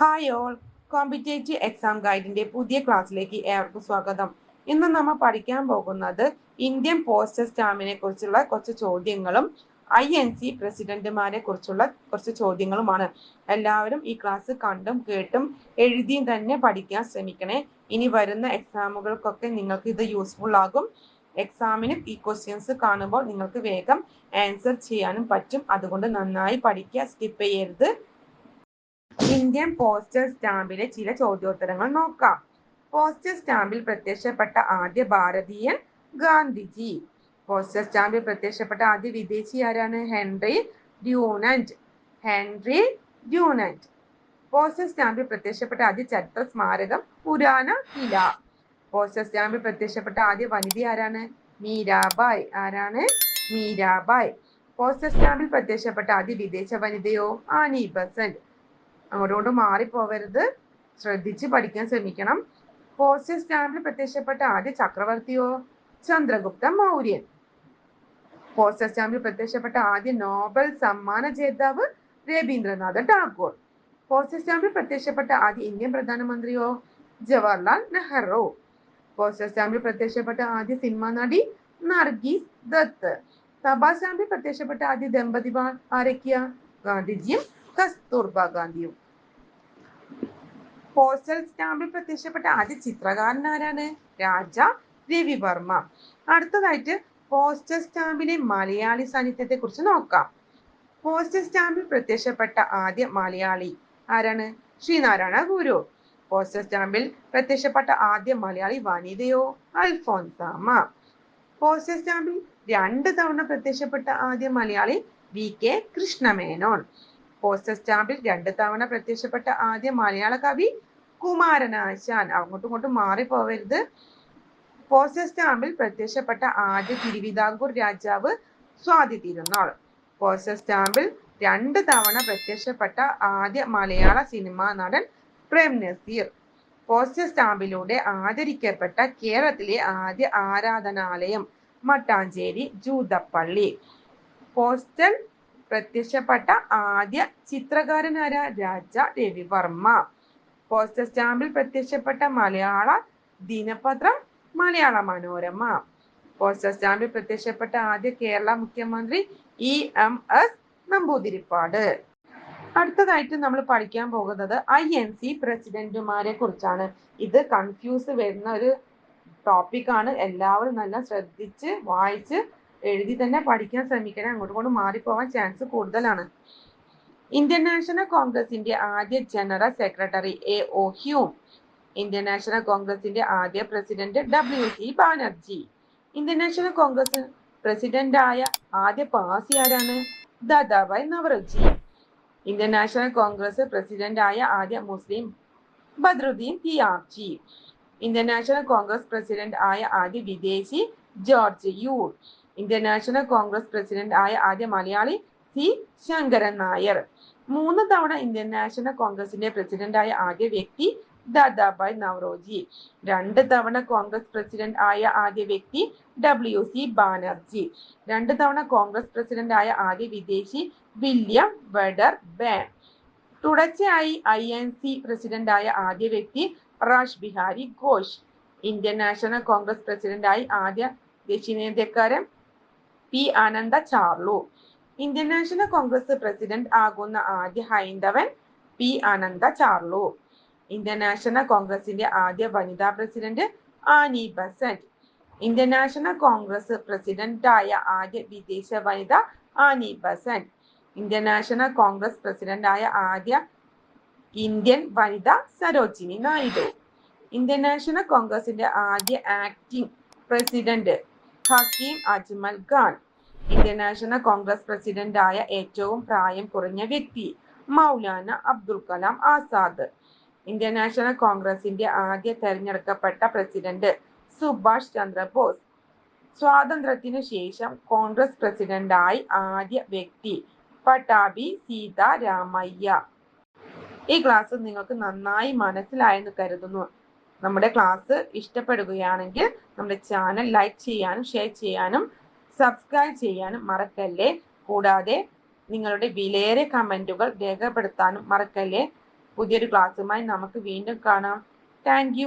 Hi all competitive exam ഗൈഡിന്റെ പുതിയ ക്ലാസ്സിലേക്ക് ഏവർക്കും സ്വാഗതം. ഇന്ന് നമ്മൾ പഠിക്കാൻ പോകുന്നത് ഇന്ത്യൻ പോസ്റ്റൽ സ്റ്റാമ്പിനെ കുറിച്ചുള്ള കുറച്ച് ചോദ്യങ്ങളും ഐ എൻ സി പ്രസിഡന്റുമാരെ കുറിച്ചുള്ള കുറച്ച് ചോദ്യങ്ങളുമാണ്. എല്ലാവരും ഈ ക്ലാസ് കണ്ടും കേട്ടും എഴുതിയും തന്നെ പഠിക്കാൻ ശ്രമിക്കണേ. ഇനി വരുന്ന എക്സാമുകൾക്കൊക്കെ നിങ്ങൾക്ക് ഇത് യൂസ്ഫുൾ ആകും. എക്സാമിന് ഈ ക്വസ്റ്റ്യൻസ് കാണുമ്പോൾ നിങ്ങൾക്ക് വേഗം ആൻസർ ചെയ്യാനും പറ്റും. അതുകൊണ്ട് നന്നായി പഠിക്കുക സ്കിപ്പ് ചെയ്യരുത്. ഇന്ത്യൻ പോസ്റ്റൽ സ്റ്റാമ്പിലെ ചില ചോദ്യോത്തരങ്ങൾ നോക്കാം. പോസ്റ്റൽ സ്റ്റാമ്പിൽ പ്രത്യക്ഷപ്പെട്ട ആദ്യ ഭാരതീയൻ ഗാന്ധിജി. പോസ്റ്റൽ സ്റ്റാമ്പിൽ പ്രത്യക്ഷപ്പെട്ട ആദ്യ വിദേശി ആരാണ്? Henry Dunant. Henry Dunant. Postal സ്റ്റാമ്പിൽ പ്രത്യക്ഷപ്പെട്ട ആദ്യ ചരിത്ര സ്മാരകം പുരാന കില. പോസ്റ്റൽ സ്റ്റാമ്പിൽ പ്രത്യക്ഷപ്പെട്ട ആദ്യ വനിത ആരാണ്? മീരാബായ്. ആരാണ്? മീരാബായ്. പോസ്റ്റൽ സ്റ്റാമ്പിൽ പ്രത്യക്ഷപ്പെട്ട ആദ്യ വിദേശ വനിതയോ? Annie Besant. അങ്ങോട്ടുകൊണ്ട് മാറിപ്പോവരുത്. ശ്രദ്ധിച്ച് പഠിക്കാൻ ശ്രമിക്കണം. പോസ്റ്റൽ സ്റ്റാമ്പിൽ പ്രത്യക്ഷപ്പെട്ട ആദ്യ ചക്രവർത്തിയോ? ചന്ദ്രഗുപ്ത മൗര്യൻ. പോസ്റ്റൽ സ്റ്റാമ്പിൽ പ്രത്യക്ഷപ്പെട്ട ആദ്യ നോബൽ സമ്മാന ജേതാവ് രവീന്ദ്രനാഥ് ടാഗോർ. പോസ്റ്റൽ സ്റ്റാമ്പിൽ പ്രത്യക്ഷപ്പെട്ട ആദ്യ ഇന്ത്യൻ പ്രധാനമന്ത്രിയോ? ജവഹർലാൽ നെഹ്റു. പോസ്റ്റൽ സ്റ്റാമ്പിൽ പ്രത്യക്ഷപ്പെട്ട ആദ്യ സിനിമാ നടി നർഗീസ് ദത്ത്. തപാൽ സ്റ്റാമ്പിൽ പ്രത്യക്ഷപ്പെട്ട ആദ്യ ദമ്പതിമാർ ആരൊക്കെയാ? ഗാന്ധിജിയും കസ്തൂർബ ഗാന്ധിയും പോസ്റ്റൽ സ്റ്റാമ്പിൽ പ്രത്യക്ഷപ്പെട്ട ആദ്യ ചിത്രകാരൻ ആരാണ്? രാജ രവിവർമ്മ അടുത്തതായിട്ട് പോസ്റ്റൽ സ്റ്റാമ്പിലെ മലയാളി സാന്നിധ്യത്തെ കുറിച്ച് നോക്കാം. പോസ്റ്റൽ സ്റ്റാമ്പിൽ പ്രത്യക്ഷപ്പെട്ട ആദ്യ മലയാളി ആരാണ്? ശ്രീനാരായണ ഗുരു. പോസ്റ്റൽ സ്റ്റാമ്പിൽ പ്രത്യക്ഷപ്പെട്ട ആദ്യ മലയാളി വനിതയോ? അൽഫോൻസാമ പോസ്റ്റൽ സ്റ്റാമ്പിൽ രണ്ട് തവണ പ്രത്യക്ഷപ്പെട്ട ആദ്യ Malayali V K Krishna Menon. Postal സ്റ്റാമ്പിൽ രണ്ട് തവണ പ്രത്യക്ഷപ്പെട്ട ആദ്യ മലയാള കവി കുമാരനാശാൻ. അങ്ങോട്ടും ഇങ്ങോട്ടും മാറിപ്പോവരുത്. പോസ്റ്റൽ സ്റ്റാമ്പിൽ പ്രത്യക്ഷപ്പെട്ട ആദ്യ തിരുവിതാംകൂർ രാജാവ് സ്വാതി തിരുനാൾ. പോസ്റ്റൽ സ്റ്റാമ്പിൽ രണ്ട് തവണ പ്രത്യക്ഷപ്പെട്ട ആദ്യ മലയാള സിനിമാ നടൻ പ്രേം നസീർ. പോസ്റ്റൽ സ്റ്റാമ്പിലൂടെ ആദരിക്കപ്പെട്ട കേരളത്തിലെ ആദ്യ ആരാധനാലയം മട്ടാഞ്ചേരി ജൂതപ്പള്ളി. പോസ്റ്റൽ പ്രത്യക്ഷപ്പെട്ട ആദ്യ ചിത്രകാരനായ രാജ രവിവർമ്മ പോസ്റ്റൽ സ്റ്റാമ്പിൽ പ്രത്യക്ഷപ്പെട്ട മലയാള ദിനപത്രം മലയാള മനോരമ. പോസ്റ്റൽ സ്റ്റാമ്പിൽ പ്രത്യക്ഷപ്പെട്ട ആദ്യ കേരള മുഖ്യമന്ത്രി ഇ എം എസ് നമ്പൂതിരിപ്പാട്. അടുത്തതായിട്ട് നമ്മൾ പഠിക്കാൻ പോകുന്നത് ഐ എൻ സി പ്രസിഡന്റുമാരെ കുറിച്ചാണ്. ഇത് കൺഫ്യൂസ് വരുന്ന ഒരു ടോപ്പിക്കാണ് എല്ലാവരും നല്ല ശ്രദ്ധിച്ച് വായിച്ച് എഴുതി തന്നെ പഠിക്കാൻ ശ്രമിക്കണം. അങ്ങോട്ടും ഇങ്ങോട്ടും മാറിപ്പോവാൻ ചാൻസ് കൂടുതലാണ്. ഇന്ത്യൻ നാഷണൽ കോൺഗ്രസിന്റെ ആദ്യ general secretary A O Hume Indian National കോൺഗ്രസിന്റെ ആദ്യ president W C Banerjee Indian National Congress പ്രസിഡന്റായ ആദ്യ പാസി ആരാണ്? Dadabhai Naoroji Indian National Congress ആയ ആദ്യ മുസ്ലിം Badruddin Tyabji Indian National Congress president ആയ ആദ്യ വിദേശി George Yule Indian National Congress president ആയ ആദ്യ മലയാളി സി. ശങ്കരൻ നായർ. മൂന്ന് തവണ ഇന്റർനാഷണൽ കോൺഗ്രസിന്റെ പ്രസിഡന്റ് ആയ ആദ്യ വ്യക്തി ദാദാഭായ് നവറോജി രണ്ട് തവണ കോൺഗ്രസ് പ്രസിഡന്റ് ആയ ആദ്യ വ്യക്തി ഡബ്ല്യു സി ബാനർജി. രണ്ട് തവണ കോൺഗ്രസ് പ്രസിഡന്റ് ആയ ആദ്യ വിദേശി വില്യം വെഡർ ബാൻ. തുടർച്ചയായി ഐ എൻ സി പ്രസിഡന്റായ ആദ്യ വ്യക്തി Rash Behari Ghosh. Indian National Congress പ്രസിഡന്റായി ആദ്യ ദക്ഷിണേന്ത്യക്കാരൻ P Ananda Charlu Indian National Congress president ആകുന്ന ആദ്യ ഹൈന്ദവൻ P Ananda Charlu Indian National കോൺഗ്രസിന്റെ ആദ്യ വനിതാ president Annie Besant. Indian National Congress പ്രസിഡന്റായ ആദ്യ വിദേശ വനിത Annie Besant. Indian National Congress പ്രസിഡന്റായ ആദ്യ ഇന്ത്യൻ വനിത സരോജിനി നായിഡു. ഇന്ത്യൻ നാഷണൽ കോൺഗ്രസിന്റെ ആദ്യ acting president Hakim Ajmal Khan. Indian National Congress പ്രസിഡന്റായ ഏറ്റവും പ്രായം കുറഞ്ഞ വ്യക്തി മൗലാന അബ്ദുൽ കലാം ആസാദ്. ഇന്ത്യൻ നാഷണൽ കോൺഗ്രസിന്റെ ആദ്യ തെരഞ്ഞെടുക്കപ്പെട്ട പ്രസിഡന്റ് സുഭാഷ് ചന്ദ്രബോസ്. സ്വാതന്ത്ര്യത്തിനു ശേഷം കോൺഗ്രസ് പ്രസിഡന്റായി ആദ്യ വ്യക്തി പട്ടാബി സീതാരാമയ്യ. ഈ ക്ലാസ് നിങ്ങൾക്ക് നന്നായി മനസ്സിലായെന്ന് കരുതുന്നു. നമ്മുടെ ക്ലാസ് ഇഷ്ടപ്പെടുകയാണെങ്കിൽ നമ്മുടെ ചാനൽ ലൈക്ക് ചെയ്യാനും ഷെയർ ചെയ്യാനും സബ്സ്ക്രൈബ് ചെയ്യാനും മറക്കല്ലേ? കൂടാതെ നിങ്ങളുടെ വിലയേറിയ കമന്റുകൾ രേഖപ്പെടുത്താനും മറക്കല്ലേ? പുതിയൊരു ക്ലാസ്സുമായി നമുക്ക് വീണ്ടും കാണാം. താങ്ക്